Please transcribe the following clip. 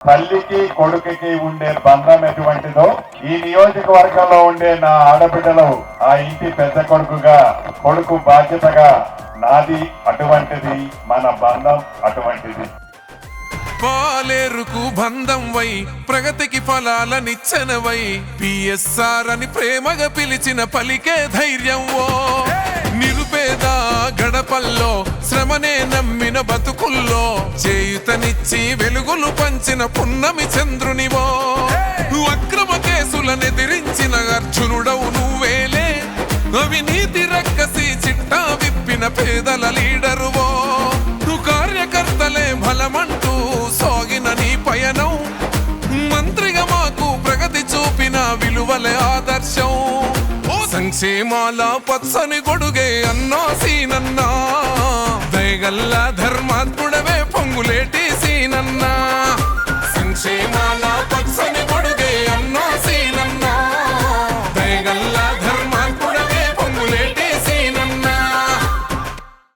తల్లికి కొడుకుకి ఉండే బంధం ఎటువంటిదో ఈ నియోజకవర్గంలో ఉండే నా ఆడబిడ్డలు ఆ ఇంటి పెద్ద కొడుకుగా కొడుకు బాధ్యతగా నాది అటువంటిది మన బంధం అటువంటిది. పాలేరుకు బంధం వై ప్రగతికి ఫలాలనిచ్చనవై పిఎస్ఆర్ అని ప్రేమగా పిలిచిన పలికే ధైర్యం ఓ శ్రమనే నమ్మిన బతుకుల్లో చేయుతనిచ్చి వెలుగులు పంచిన పున్నమి చంద్రునివో. అక్రమ కేసులనెదిరించిన అర్జునుడవు నువ్వేలే. అవినీతి రక్కసి చిట్టా విప్పిన పేదల లీడరువో. నువ్వు కార్యకర్తలే బలమంటూ సాగిన నీ పయనం. మంత్రిగా మాకు ప్రగతి చూపిన విలువలే ఆదర్శం. సంక్షేమాల పచ్చని గొడుగే అన్నా సీనన్నా దయగల్ల పొంగులేటి సీనన్న